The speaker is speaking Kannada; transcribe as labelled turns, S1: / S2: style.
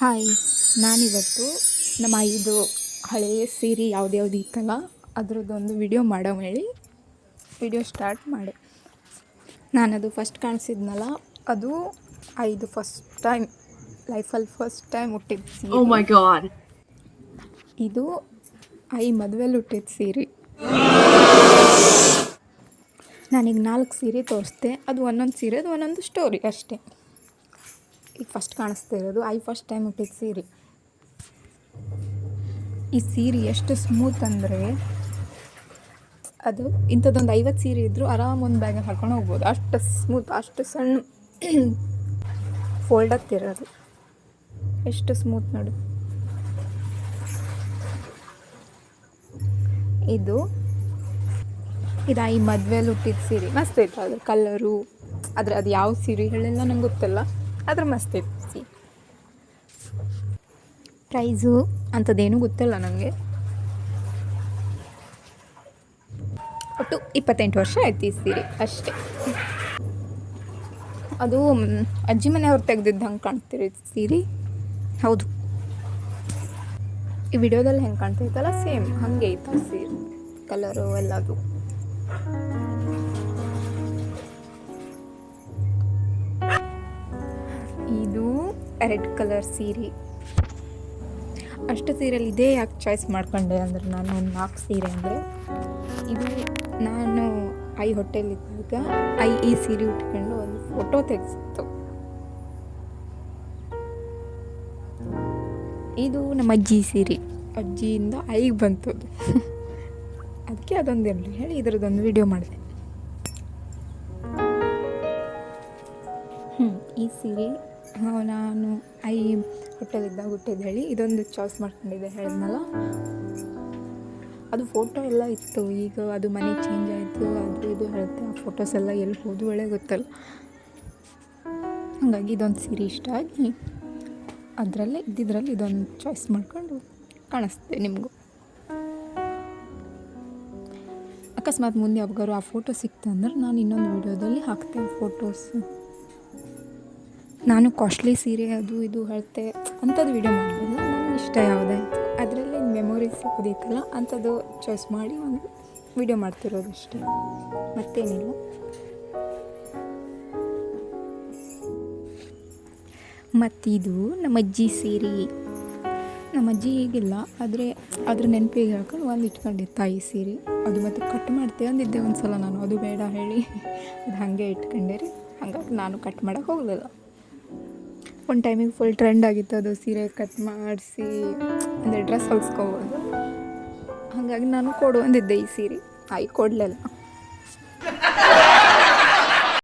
S1: ಹಾಯ್. ನಾನಿವತ್ತು ನಮ್ಮ ಐದು ಹಳೆಯ ಸೀರೆ ಯಾವ್ದ್ಯಾವ್ದು ಇತ್ತಲ್ಲ ಅದರದ್ದೊಂದು ವಿಡಿಯೋ ಮಾಡೋ ಹೇಳಿ ವಿಡಿಯೋ ಸ್ಟಾರ್ಟ್ ಮಾಡಿ. ನಾನದು ಫಸ್ಟ್ ಕಾಣಿಸಿದ್ನಲ್ಲ ಅದು ಐದು ಫಸ್ಟ್ ಟೈಮ್ ಲೈಫಲ್ಲಿ ಫಸ್ಟ್ ಟೈಮ್ ಹುಟ್ಟಿದ ಸೀರೆ. ಇದು ಐ ಮದುವೆಲಿ ಹುಟ್ಟಿದ ಸೀರೆ. ನಾನೀಗ ನಾಲ್ಕು ಸೀರೆ ತೋರಿಸ್ದೆ ಅದು ಒಂದೊಂದು ಸೀರೆದು ಒಂದೊಂದು ಸ್ಟೋರಿ ಅಷ್ಟೇ. ಈಗ ಫಸ್ಟ್ ಕಾಣಿಸ್ತಾ ಇರೋದು. ಐ ಫಸ್ಟ್ ಟೈಮ್ ಹುಟ್ಟಿದ ಸೀರೆ. ಈ ಸೀರೆ ಎಷ್ಟು ಸ್ಮೂತ್ ಅಂದರೆ ಅದು ಇಂಥದ್ದೊಂದು ಐವತ್ತು ಸೀರೆ ಇದ್ದರೂ ಆರಾಮ್ ಒಂದು ಬ್ಯಾಗ್ ಹಾಕೊಂಡು ಹೋಗ್ಬೋದು. ಅಷ್ಟು ಸ್ಮೂತ್ ಅಷ್ಟು ಸಣ್ಣ ಫೋಲ್ಡ್ ಆಗ್ತಿರೋದು ಎಷ್ಟು ಸ್ಮೂತ್ ನೋಡು. ಇದು ಇದು ಈ ಮದುವೆಯಲ್ಲಿ ಹುಟ್ಟಿದ ಸೀರೆ. ಮಸ್ತ್ ಐತೆ ಅದ್ರ ಕಲರು ಆದರೆ ಅದು ಯಾವ ಸೀರೆ ಹೇಳೆಲ್ಲ ನಂಗೆ ಗೊತ್ತಿಲ್ಲ. ಆದ್ರೆ ಸೀರೆ ಪ್ರೈಸು ಅಂಥದ್ದೇನು ಗೊತ್ತಿಲ್ಲ ನನಗೆ. ಒಟ್ಟು ಇಪ್ಪತ್ತೆಂಟು ವರ್ಷ ಆಯ್ತು ಈ ಸೀರೆ, ಅಷ್ಟೇ. ಅದು ಅಜ್ಜಿ ಮನೆಯವ್ರು ತೆಗೆದಿದ್ದು ಹಂಗೆ ಕಾಣ್ತಿರಿ ಸೀರೆ. ಹೌದು. ಈ ವಿಡಿಯೋದಲ್ಲಿ ಹೆಂಗೆ ಕಾಣ್ತೈತಲ್ಲ ಸೇಮ್ ಹಾಗೆ ಐತೆ ಸೀರೆ ಕಲರು ಎಲ್ಲದು. ಇದು ರೆಡ್ ಕಲರ್ ಸೀರೆ. ಅಷ್ಟು ಸೀರೆಯಲ್ಲಿ ಇದೇ ಯಾಕೆ ಚಾಯ್ಸ್ ಮಾಡ್ಕೊಂಡೆ ಅಂದ್ರೆ ನಾನು ಒಂದು ನಾಲ್ಕು ಸೀರೆ ಅಂದರೆ ಇದು ನಾನು ಐ ಹೊಟ್ಟೆಲಿದ್ದಾಗ ಐ ಈ ಸೀರೆ ಉಟ್ಕೊಂಡು ಒಂದು ಫೋಟೋ ತೆಗೆಸಿತ್ತು. ಇದು ನಮ್ಮ ಅಜ್ಜಿ ಸೀರೆ. ಅಜ್ಜಿಯಿಂದ ಐಗೆ ಬಂತು. ಅದಕ್ಕೆ ಅದೊಂದು ಇರಲಿ ಹೇಳಿ ಇದರದ್ದೊಂದು ವಿಡಿಯೋ ಮಾಡಿದೆ. ಹ್ಞೂ ಈ ಸೀರೆ ನಾನು ಐ ಹೋಟೆಲಿದ್ದಾಗ ಹುಟ್ಟಿದ್ದು ಹೇಳಿ ಇದೊಂದು ಚಾಯ್ಸ್ ಮಾಡ್ಕೊಂಡಿದ್ದೆ ಹೇಳಿದ್ನಲ್ಲ? ಅದು ಫೋಟೋ ಎಲ್ಲ ಇತ್ತು, ಈಗ ಅದು ಮನೆ ಚೇಂಜ್ ಆಯಿತು, ಅದು ಇದು ಹೇಳುತ್ತೆ, ಆ ಫೋಟೋಸ್ ಎಲ್ಲ ಎಲ್ಲಿ ಹೋದು ಒಳ್ಳೆ ಗೊತ್ತಲ್ಲ. ಹಾಗಾಗಿ ಇದೊಂದು ಸೀರೆ ಇಷ್ಟ ಆಗಿ ಅದರಲ್ಲೇ ಇದ್ದಿದ್ರಲ್ಲಿ ಇದೊಂದು ಚಾಯ್ಸ್ ಮಾಡ್ಕೊಂಡು ಕಾಣಿಸ್ತೆ ನಿಮಗೂ. ಅಕಸ್ಮಾತ್ ಮುಂದೆ ಯಾವಾಗಾರು ಆ ಫೋಟೋ ಸಿಕ್ತು ಅಂದ್ರೆ ನಾನು ಇನ್ನೊಂದು ವಿಡಿಯೋದಲ್ಲಿ ಹಾಕ್ತೇನೆ ಫೋಟೋಸ್ ನಾನು ಕಾಸ್ಟ್ಲಿ ಸೀರೆ ಅದು ಇದು ಹೇಳ್ತೆ ಅಂಥದ್ದು ವಿಡಿಯೋ ಮಾಡಲಿಲ್ಲ ನನಗೆ ಇಷ್ಟ ಯಾವುದೇ. ಅದರಲ್ಲಿ ಮೆಮೊರೀಸ್ ಸಿಗೋದಿತ್ತಲ್ಲ ಅಂಥದ್ದು ಚಾಯ್ಸ್ ಮಾಡಿ ಒಂದು ವಿಡಿಯೋ ಮಾಡ್ತಿರೋದು ಅಷ್ಟೇ. ಮತ್ತೇನಿಲ್ಲ. ಮತ್ತಿದು ನಮ್ಮ ಅಜ್ಜಿ ಸೀರೆ. ನಮ್ಮ ಅಜ್ಜಿ ಈಗಿಲ್ಲ ಆದರೆ ಅದ್ರ ನೆನಪಿಗೆ ಹೇಳ್ಕೊಂಡು ಒಂದು ಇಟ್ಕೊಂಡೆ ತಾಯಿ ಸೀರೆ. ಅದು ಮತ್ತೆ ಕಟ್ ಮಾಡ್ತೆ ಅಂದಿದ್ದೆ ಒಂದು ಸಲ ನಾನು. ಅದು ಬೇಡ ಹೇಳಿ. ಅದು ಹಾಗೆ ಇಟ್ಕೊಂಡೆ ರೀ. ಹಂಗಾಗಿ ನಾನು ಕಟ್ ಮಾಡೋಕ್ಕೆ ಹೋಗಲಿಲ್ಲ ಒಂದು ಟೈಮಿಗೆ ಫುಲ್ ಟ್ರೆಂಡ್ ಆಗಿತ್ತು. ಅದು ಸೀರೆ ಕಟ್ ಮಾಡಿಸಿ, ಅಂದರೆ ಡ್ರೆಸ್ ಹೊಲ್ಸ್ಕೊಬೋದು. ಹಾಗಾಗಿ ನಾನು ಕೊಡು ಅಂದಿದ್ದೆ ಈ ಸೀರೆ. ಆಯ್ ಕೊಡಲಿಲ್ಲ.